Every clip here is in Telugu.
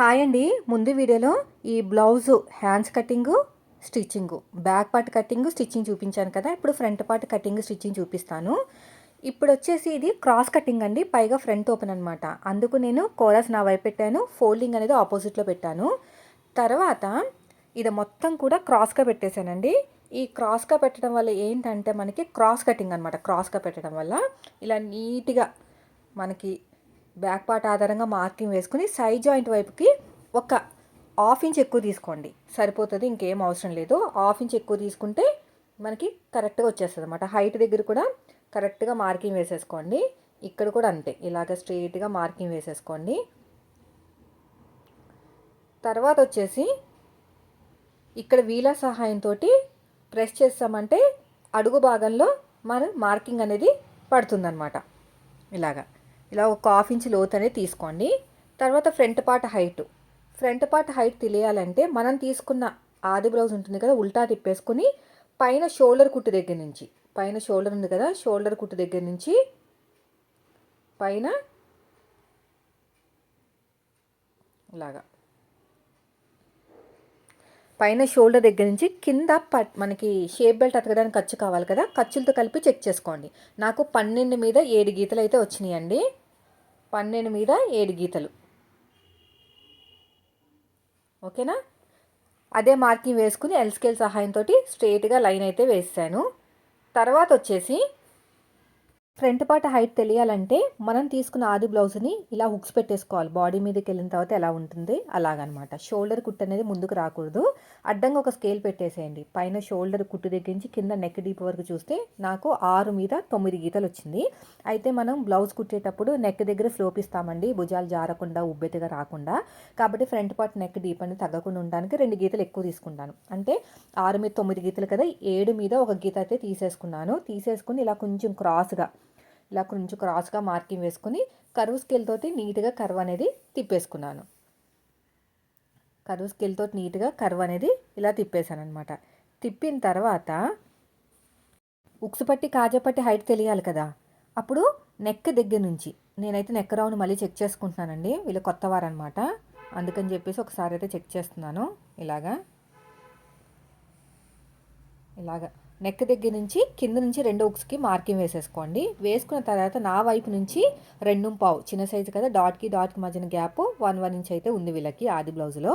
హాయ్ అండి ముందు వీడియోలో ఈ blouse hands cutting stitching. Back part cutting stitching చూపించాను కదా. ఇప్పుడు ఫ్రంట్ పార్ట్ కటింగ్ స్టిచ్చింగ్ చూపిస్తాను. ఇప్పుడు వచ్చేసి ఇది క్రాస్ కటింగ్ అండి. పైగా ఫ్రంట్ ఓపెన్ అనమాట అందుకు నేను కోరస్ నా వైపు పెట్టాను. ఫోల్డింగ్ అనేది ఆపోజిట్లో పెట్టాను. తర్వాత ఇది మొత్తం కూడా క్రాస్గా పెట్టేశానండి. ఈ క్రాస్గా పెట్టడం వల్ల ఏంటంటే మనకి క్రాస్ కటింగ్ అనమాట క్రాస్గా పెట్టడం వల్ల ఇలా నీట్గా మనకి బ్యాక్ పార్ట్ ఆధారంగా మార్కింగ్ వేసుకుని సైడ్ జాయింట్ వైపుకి ఒక హాఫ్ ఇంచ్ ఎక్కువ తీసుకోండి. సరిపోతుంది ఇంకేం అవసరం లేదు. హాఫ్ ఇంచ్ ఎక్కువ తీసుకుంటే మనకి కరెక్ట్గా వచ్చేస్తుంది అనమాట హైట్ దగ్గర కూడా కరెక్ట్గా మార్కింగ్ వేసేసుకోండి. ఇక్కడ కూడా అంతే. ఇలాగ స్ట్రెయిట్గా మార్కింగ్ వేసేసుకోండి. తర్వాత వచ్చేసి ఇక్కడ వీల సహాయంతో ప్రెస్ చేస్తామంటే అడుగు భాగంలో మన మార్కింగ్ అనేది పడుతుందన్నమాట. ఇలాగా. ఇలా ఒక హాఫ్ ఇంచ్ లోత్ అనేది తీసుకోండి. తర్వాత front part height. Front part height తెలియాలంటే మనం తీసుకున్న ఆది బ్లౌజ్ ఉంటుంది కదా ఉల్టా తిప్పేసుకొని పైన షోల్డర్ కుట్టు దగ్గర నుంచి పైన షోల్డర్ ఉంది కదా షోల్డర్ కుట్టు దగ్గర నుంచి పైన ఇలాగా. పైన షోల్డర్ దగ్గర నుంచి కింద పట్ మనకి షేప్ బెల్ట్ అతకడానికి ఖర్చు కావాలి కదా ఖర్చులతో కలిపి చెక్ చేసుకోండి. నాకు పన్నెండు మీద ఏడు గీతలు అయితే వచ్చినాయండి. పన్నెండు మీద ఏడు గీతలు. ఓకేనా? అదే మార్కింగ్ వేసుకుని ఎల్ స్కేల్ సహాయంతో స్ట్రేట్గా లైన్ అయితే వేసాను. తర్వాత వచ్చేసి ఫ్రంట్ పార్ట్ హైట్ తెలియాలంటే మనం తీసుకున్న ఆది బ్లౌజ్ని ఇలా హుక్స్ పెట్టేసుకోవాలి. బాడీ మీదకి వెళ్ళిన తర్వాత ఎలా ఉంటుంది? అలాగనమాట. షోల్డర్ కుట్టు అనేది ముందుకు రాకూడదు. అడ్డంగా ఒక స్కేల్ పెట్టేసేయండి. పైన షోల్డర్ కుట్టు దగ్గర నుంచి కింద నెక్ డీప్ వరకు చూస్తే నాకు ఆరు మీద తొమ్మిది గీతలు వచ్చింది. అయితే మనం బ్లౌజ్ కుట్టేటప్పుడు నెక్ దగ్గర ఫ్లోపిస్తామండి భుజాలు జారకుండా ఉబ్బెతగా రాకుండా. కాబట్టి ఫ్రంట్ పార్ట్ నెక్ డీప్ అనేది తగ్గకుండా ఉండడానికి రెండు గీతలు ఎక్కువ తీసుకుంటాను. అంటే ఆరు మీద తొమ్మిది గీతలు కదా ఏడు మీద ఒక గీత అయితే తీసేసుకున్నాను. తీసేసుకుని ఇలా కొంచెం క్రాస్గా ఇలా కొంచెం క్రాస్గా మార్కింగ్ వేసుకుని కరువు స్కేల్ తోటి నీట్గా కర్వ్ అనేది తిప్పేసుకున్నాను. కరువు స్కేల్ తోటి నీట్గా కర్వ్ అనేది ఇలా తిప్పేశాను అనమాట తిప్పిన తర్వాత ఉక్సుపట్టి కాజపట్టి హైట్ తెలియాలి కదా. అప్పుడు నెక్ దగ్గర నుంచి నేనైతే నెక్ రౌండ్ మళ్ళీ చెక్ చేసుకుంటున్నానండి. వీళ్ళు కొత్త వారనమాట అందుకని చెప్పేసి ఒకసారి అయితే చెక్ చేస్తున్నాను. ఇలాగా. ఇలాగా. నెక్ దగ్గర నుంచి కింద నుంచి రెండు ఉక్స్కి మార్కింగ్ వేసేసుకోండి. వేసుకున్న తర్వాత నా వైపు నుంచి రెండు పావు చిన్న సైజు కదా డాట్కి డాట్కి మధ్యన గ్యాప్ వన్ వన్ ఇంచ్ అయితే ఉంది వీళ్ళకి ఆది బ్లౌజ్లో.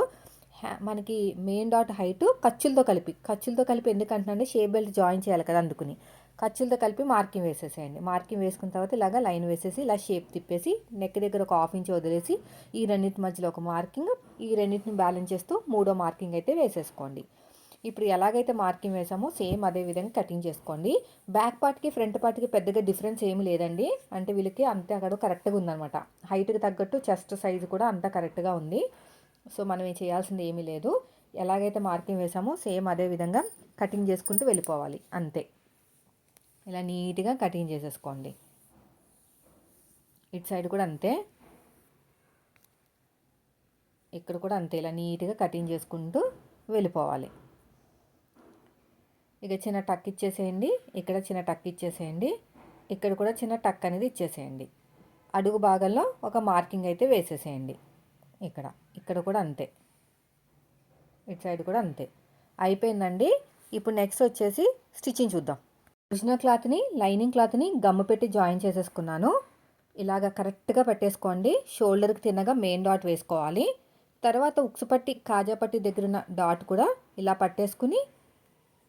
మనకి మెయిన్ డాట్ హైట్ ఖర్చులతో కలిపి ఖర్చులతో కలిపి ఎందుకంటున్నా షేప్ బెల్ట్ జాయిన్ చేయాలి కదా అందుకుని. ఖర్చులతో కలిపి మార్కింగ్ వేసేసేయండి. మార్కింగ్ వేసుకున్న తర్వాత ఇలాగా లైన్ వేసేసి ఇలా షేప్ తిప్పేసి నెక్ దగ్గర ఒక హాఫ్ ఇంచ్ వదిలేసి ఈ రెండింటి మధ్యలో ఒక మార్కింగ్ ఈ రెండింటిని బ్యాలెన్స్ చేస్తూ మూడో మార్కింగ్ అయితే వేసేసుకోండి. ఇప్పుడు ఎలాగైతే మార్కింగ్ వేసామో సేమ్ అదే విధంగా కటింగ్ చేసుకోండి. బ్యాక్ పార్ట్కి ఫ్రంట్ పార్ట్కి పెద్దగా డిఫరెన్స్ ఏమి లేదండి. అంటే వీళ్ళకి అంతే అక్కడ కరెక్ట్గా ఉందన్నమాట. హైట్కి తగ్గట్టు చెస్ట్ సైజు కూడా అంతా కరెక్ట్గా ఉంది. సో మనం చేయాల్సింది ఏమీ లేదు. ఎలాగైతే మార్కింగ్ వేసామో సేమ్ అదే విధంగా కటింగ్ చేసుకుంటూ వెళ్ళిపోవాలి. అంతే. ఇలా నీట్గా కటింగ్ చేసేసుకోండి. ఇటు సైడ్ కూడా అంతే. ఇక్కడ కూడా అంతే. ఇలా నీట్గా కటింగ్ చేసుకుంటూ వెళ్ళిపోవాలి. ఇక చిన్న టక్ ఇచ్చేసేయండి. ఇక్కడ చిన్న టక్ ఇచ్చేసేయండి. ఇక్కడ కూడా చిన్న టక్ అనేది ఇచ్చేసేయండి. అడుగు భాగంలో ఒక మార్కింగ్ అయితే వేసేసేయండి. ఇక్కడ ఇక్కడ కూడా అంతే. ఇటు సైడ్ కూడా అంతే. అయిపోయిందండి. ఇప్పుడు నెక్స్ట్ వచ్చేసి స్టిచ్చింగ్ చూద్దాం. ఒరిజినల్ క్లాత్ని లైనింగ్ క్లాత్ని గమ్ము పెట్టి జాయిన్ చేసేసుకున్నాను. ఇలాగ కరెక్ట్గా పెట్టేసుకోండి. షోల్డర్కి తిన్నగా మెయిన్ డాట్ వేసుకోవాలి. తర్వాత ఉక్స్ పట్టి కాజా పట్టి దగ్గర ఉన్న డాట్ కూడా ఇలా పట్టేసుకుని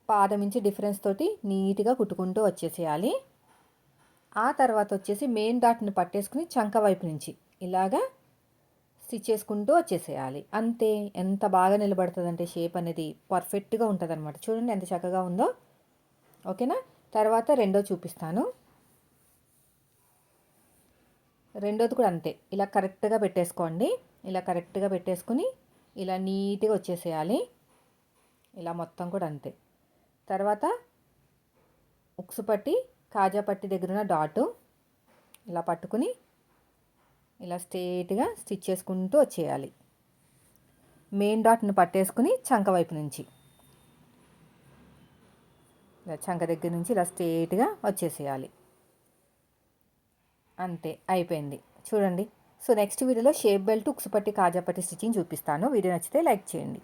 పాదం ఇంచి డిఫరెన్స్ తోటి నీట్గా కుట్టుకుంటూ వచ్చేసేయాలి. ఆ తర్వాత వచ్చేసి మెయిన్ డాట్ని పట్టేసుకుని చంక వైపు నుంచి ఇలాగా స్టిచ్ చేసుకుంటూ వచ్చేసేయాలి. అంతే ఎంత బాగా నిలబడుతుందంటే షేప్ అనేది పర్ఫెక్ట్గా ఉంటుంది అనమాట చూడండి ఎంత చక్కగా ఉందో. ఓకేనా? తర్వాత రెండో చూపిస్తాను. రెండోది కూడా అంతే. ఇలా కరెక్ట్గా పెట్టేసుకోండి. ఇలా కరెక్ట్గా పెట్టేసుకుని ఇలా నీట్గా వచ్చేసేయాలి. ఇలా మొత్తం కూడా అంతే. తర్వాత ఉక్సు పట్టి కాజా పట్టి దగ్గర ఉన్న డాటు ఇలా పట్టుకుని ఇలా స్ట్రేట్గా స్టిచ్ చేసుకుంటూ వచ్చేయాలి. మెయిన్ డాట్ని పట్టేసుకుని చంక వైపు నుంచి. ఇలా చంక దగ్గర నుంచి ఇలా స్ట్రేట్గా వచ్చేసేయాలి. అంతే అయిపోయింది. చూడండి. సో నెక్స్ట్ వీడియోలో షేప్ బెల్ట్ ఉక్సుపట్టి కాజాపట్టి స్టిచ్చింగ్ చూపిస్తాను. వీడియో నచ్చితే లైక్ చేయండి.